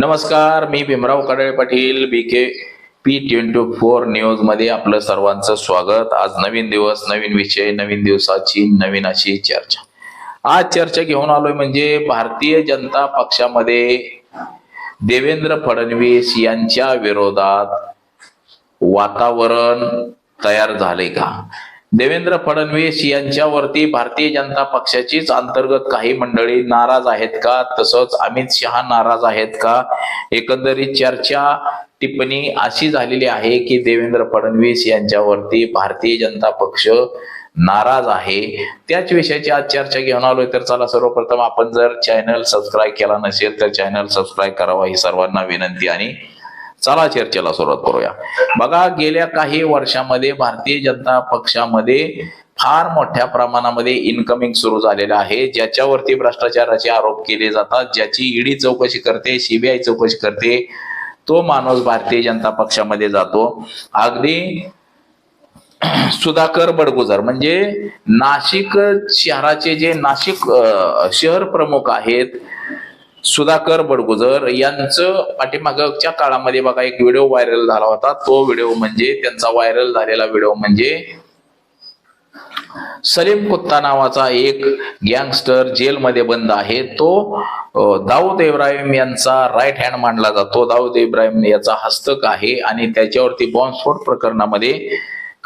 नमस्कार मी Bhimrao Kadale Patil B K P twenty four न्यूजमध्ये आपलं सर्वांचं स्वागत. आज नवीन दिवस नवीन विषय नवीन दिवसाची नवीन अशी चर्चा. आज चर्चा घेऊन आलोय म्हणजे भारतीय जनता पक्षामध्ये देवेंद्र फडणवीस यांच्या विरोधात वातावरण तयार झाले का? देवेंद्र फडणवीस यांच्यावरती भारतीय जनता पक्षाचीच अंतर्गत काही मंडळी नाराज आहेत का? तसंच अमित शहा नाराज आहेत का? एकंदरीत चर्चा टिप्पणी अशी झालेली आहे की देवेंद्र फडणवीस यांच्यावरती भारतीय जनता पक्ष नाराज आहे. त्याच विषयाची आज चर्चा घेऊन आलोय. तर चला सर्वप्रथम आपण जर चॅनल सबस्क्राईब केला नसेल तर चॅनल सबस्क्राईब करावा ही सर्वांना विनंती आणि चला चर्चेला सुरुवात करूया. बघा गेल्या काही वर्षामध्ये भारतीय जनता पक्षामध्ये फार मोठ्या प्रमाणामध्ये इन्कमिंग सुरू झालेलं आहे. ज्याच्यावरती भ्रष्टाचाराचे आरोप केले जातात ज्याची ईडी चौकशी करते सीबीआय चौकशी करते तो माणूस भारतीय जनता पक्षामध्ये जातो. अगदी सुधाकर बडगुजर म्हणजे नाशिक शहराचे जे नाशिक शहर प्रमुख आहेत सुधाकर बडगुजर यांचं पाठीमागच्या काळामध्ये बघा एक व्हिडिओ व्हायरल झाला होता. तो व्हिडिओ म्हणजे त्यांचा व्हायरल झालेला व्हिडिओ म्हणजे सलीम कुत्ता नावाचा एक गँगस्टर जेलमध्ये बंद आहे. तो दाऊद इब्राहिम यांचा राईट हँड मानला जातो. दाऊद इब्राहिम याचा हस्तक आहे आणि त्याच्यावरती बॉम्बस्फोट प्रकरणामध्ये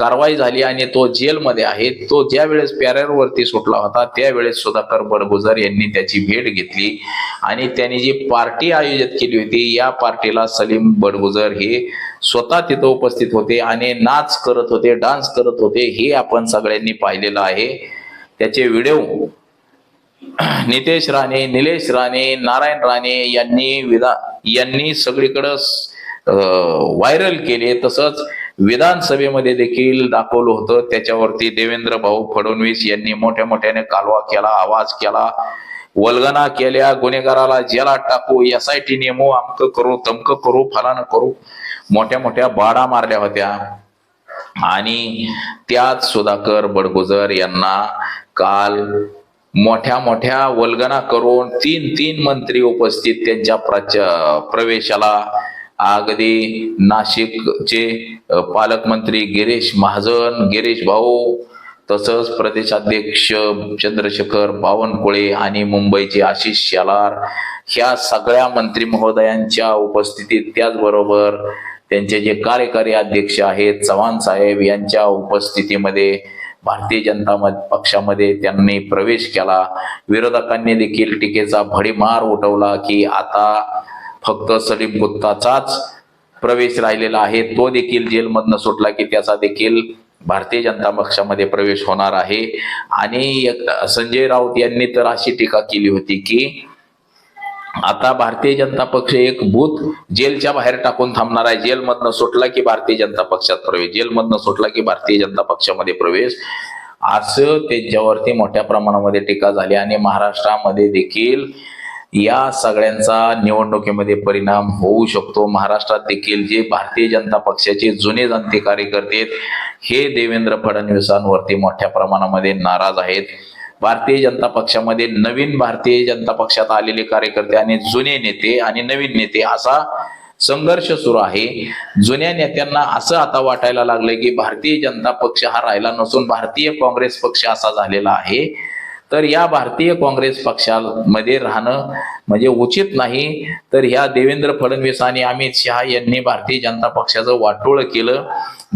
कारवाई झाली आणि तो जेलमध्ये आहे तो ज्या वेळेस पॅरेरवरती सुटला होता त्यावेळेस सुधाकर बडगुजर यांनी त्याची भेट घेतली आणि त्यांनी जी पार्टी आयोजित केली होती या पार्टीला सलीम बडगुजर हे स्वतः तिथं उपस्थित होते आणि नाच करत होते डान्स करत होते हे आपण सगळ्यांनी पाहिलेलं आहे. त्याचे व्हिडिओ नितेश राणे निलेश राणे नारायण राणे यांनी विधा यांनी सगळीकडं व्हायरल केले. तसंच विधानसभेमध्ये देखील दाखवलं होतं. त्याच्यावरती देवेंद्र भाऊ फडणवीस यांनी मोठ्या मोठ्याने कालवा केला आवाज केला वल्गना केल्या गुन्हेगाराला जेलात टाकू एस आय टी नेमू अमक करू तमक करू फलानं करू मोठ्या मोठ्या बाडा मारल्या होत्या. आणि त्यात सुधाकर बडगुजर यांना काल मोठ्या मोठ्या वल्गना करून तीन तीन मंत्री उपस्थित त्यांच्या प्रच- प्रवेशाला अगदी नाशिकचे पालकमंत्री गिरीश महाजन गिरीश भाऊ तसंच प्रदेशाध्यक्ष चंद्रशेखर बावनकुळे आणि मुंबईचे आशिष शेलार ह्या सगळ्या मंत्री महोदयांच्या उपस्थितीत त्याचबरोबर त्यांचे जे कार्यकारी अध्यक्ष आहेत चव्हाण साहेब यांच्या उपस्थितीमध्ये भारतीय जनता म- पक्षामध्ये त्यांनी प्रवेश केला. विरोधकांनी देखील टीकेचा भडीमार उठवला की आता फक्त सलीम गुत्ताचाच प्रवेश राहिलेला आहे. तो देखील जेलमधनं सुटला की त्याचा देखील भारतीय जनता पक्षामध्ये प्रवेश होणार आहे. आणि संजय राऊत यांनी तर अशी टीका केली होती की आता भारतीय जनता पक्ष एक बूथ जेलच्या बाहेर टाकून थांबणार आहे. जेलमधनं सुटला की भारतीय जनता पक्षात प्रवेश. जेलमधनं सुटला की भारतीय जनता पक्षामध्ये प्रवेश. असं त्यांच्यावरती मोठ्या प्रमाणामध्ये टीका झाली आणि महाराष्ट्रामध्ये देखील या सगळ्यांचा निवडणुकीमध्ये परिणाम होऊ शकतो. महाराष्ट्रात देखील जे भारतीय जनता पक्षाचे जुने जनते कार्यकर्ते आहेत, हे देवेंद्र फडणवीसांवरती मोठ्या प्रमाणामध्ये नाराज आहेत. भारतीय जनता पक्षामध्ये नवीन भारतीय जनता पक्षात आलेले कार्यकर्ते आणि जुने नेते आणि नवीन नेते असा संघर्ष सुरू आहे. जुन्या नेत्यांना असं आता वाटायला लागलंय की भारतीय जनता पक्ष हा राहिला नसून भारतीय काँग्रेस पक्ष असा झालेला आहे. तर या भारतीय काँग्रेस पक्षामध्ये राहणं म्हणजे उचित नाही. तर ह्या देवेंद्र फडणवीस आणि अमित शहा यांनी भारतीय जनता पक्षाचं वाटोळं केलं.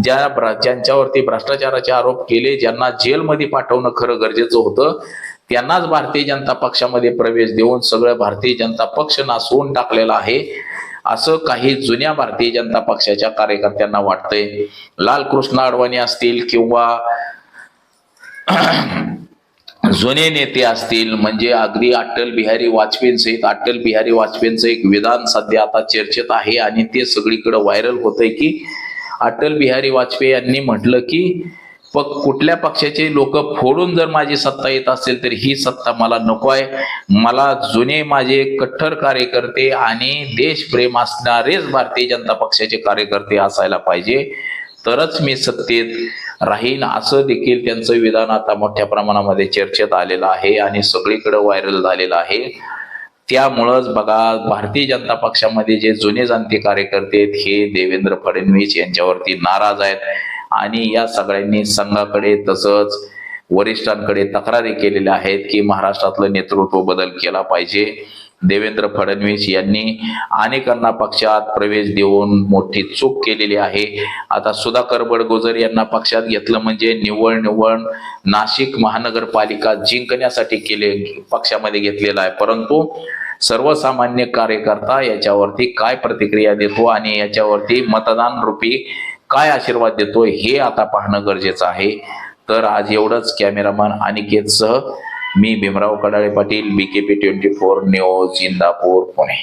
ज्या ज्यांच्यावरती भ्रष्टाचाराचे आरोप केले ज्यांना जेलमध्ये पाठवणं खरं गरजेचं होतं त्यांनाच भारतीय जनता पक्षामध्ये प्रवेश देऊन सगळं भारतीय जनता पक्ष नासवून टाकलेला आहे. असं काही जुन्या भारतीय जनता पक्षाच्या कार्यकर्त्यांना वाटतंय. लालकृष्ण अडवाणी असतील किंवा जुने नेते असतील म्हणजे अगदी अटल बिहारी वाजपेयींसहित अटल बिहारी वाजपेयींचं एक विधान सध्या आता चर्चेत आहे आणि ते सगळीकडे व्हायरल होतंय की अटल बिहारी वाजपेयी यांनी म्हटलं की पक कुठल्या पक्षाचे लोक फोडून जर माझी सत्ता येत असेल तर ही सत्ता मला नको आहे. मला जुने माझे कट्टर कार्यकर्ते आणि देशप्रेम असणारेच भारतीय जनता पक्षाचे कार्यकर्ते असायला पाहिजे. तरच मी सत्तेत राहीन. असं देखील त्यांचं विधान आता मोठ्या प्रमाणामध्ये चर्चेत आलेलं आहे आणि सगळीकडे व्हायरल झालेलं आहे. त्यामुळंच बघा भारतीय जनता पक्षामध्ये जे जुने जाणते कार्यकर्ते आहेत हे देवेंद्र फडणवीस यांच्यावरती नाराज आहेत. आणि या सगळ्यांनी संघाकडे तसंच वरिष्ठांकडे तक्रारी केलेल्या आहेत की महाराष्ट्रातलं नेतृत्व बदल केला पाहिजे. देवेंद्र फडणवीस यांनी अनेकांना पक्षात प्रवेश देऊन मोठी चूक केलेली आहे. आता सुधाकर बडगोजर यांना पक्षात घेतलं म्हणजे निव्वळ निव्वळ नाशिक महानगरपालिका जिंकण्यासाठी केले पक्षामध्ये घेतलेला आहे. परंतु सर्वसामान्य कार्यकर्ता याच्यावरती काय प्रतिक्रिया देतो आणि याच्यावरती मतदान रूपी काय आशीर्वाद देतो हे आता पाहणं गरजेचं आहे. तर आज एवढंच कॅमेरामन अनिकेतसह मी Bhimrao Kadale Patil BKP twenty four news Indapur Pune.